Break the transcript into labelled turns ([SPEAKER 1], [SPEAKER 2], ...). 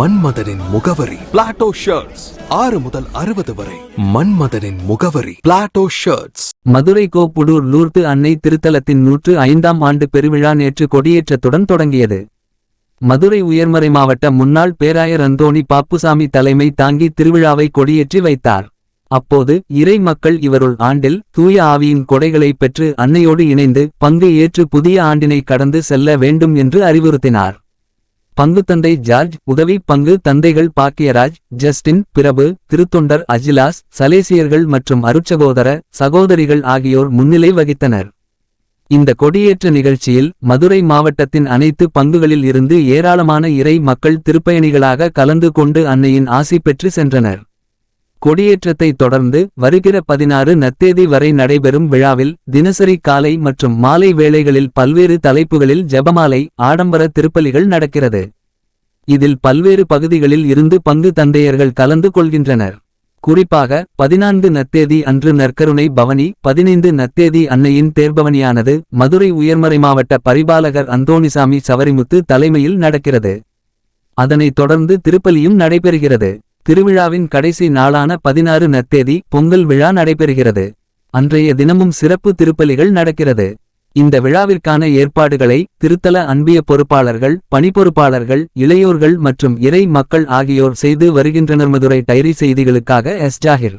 [SPEAKER 1] மன்மதனின் முகவரி. Plato shirts ஆறு முதல் அறுபது வரை. மன்மதனின் முகவரி. பிளாட்டோ ஷர்ட்ஸ்
[SPEAKER 2] மதுரை கோப்புடூர் லூர்து அன்னை திருத்தலத்தின் நூற்று ஐந்தாம் ஆண்டு பெருவிழா நேற்று கொடியேற்றத்துடன் தொடங்கியது. மதுரை உயர்மறை மாவட்ட முன்னாள் பேராயர் அந்தோணி பாப்புசாமி தலைமை தாங்கி திருவிழாவை கொடியேற்றி வைத்தார். அப்போது இறை மக்கள் இவருள் ஆண்டில் தூய ஆவியின் கொடைகளை பெற்று அன்னையோடு இணைந்து பங்கு ஏற்று புதிய ஆண்டினை கடந்து செல்ல வேண்டும் என்று அறிவுறுத்தினார். பங்குத்தந்தை ஜார்ஜ் உதவி பங்கு தந்தைகள் பாக்கியராஜ் ஜஸ்டின் பிரபு திருத்தொண்டர் அஜிலாஸ் சலேசியர்கள் மற்றும் அருட்சகோதர சகோதரிகள் ஆகியோர் முன்னிலை வகித்தனர். இந்த கொடியேற்ற நிகழ்ச்சியில் மதுரை மாவட்டத்தின் அனைத்து பங்குகளில் இருந்து ஏராளமான இறை மக்கள் திருப்பயணிகளாக கலந்து கொண்டு அன்னையின் ஆசி பெற்று சென்றனர். கொடியேற்றத்தை தொடர்ந்து வருகிற பதினாறு நத்தேதி வரை நடைபெறும் விழாவில் தினசரி காலை மற்றும் மாலை வேளைகளில் பல்வேறு தலைப்புகளில் ஜெபமாலை ஆடம்பர திருப்பலிகள் நடக்கிறது. இதில் பல்வேறு பகுதிகளில் இருந்து பங்கு தந்தையர்கள் கலந்து கொள்கின்றனர். குறிப்பாக பதினான்கு நத்தேதி அன்று நற்கருணை பவனி பதினைந்து நத்தேதி அன்னையின் தேர்பவனியானது மதுரை உயர்மறை மாவட்ட பரிபாலகர் அந்தோணிசாமி சவரிமுத்து தலைமையில் நடக்கிறது. அதனைத் தொடர்ந்து திருப்பலியும் நடைபெறுகிறது. திருவிழாவின் கடைசி நாளான பதினாறு நத்தேதி பொங்கல் விழா நடைபெறுகிறது அன்றைய தினமும் சிறப்பு திருப்பலிகள் நடக்கிறது இந்த விழாவிற்கான ஏற்பாடுகளை திருத்தல அன்பிய பொறுப்பாளர்கள் பணிப்பொறுப்பாளர்கள் இளையோர்கள் மற்றும் இறை மக்கள் ஆகியோர் செய்து வருகின்றனர் மதுரை டைரி செய்திகளுக்காக S Zakir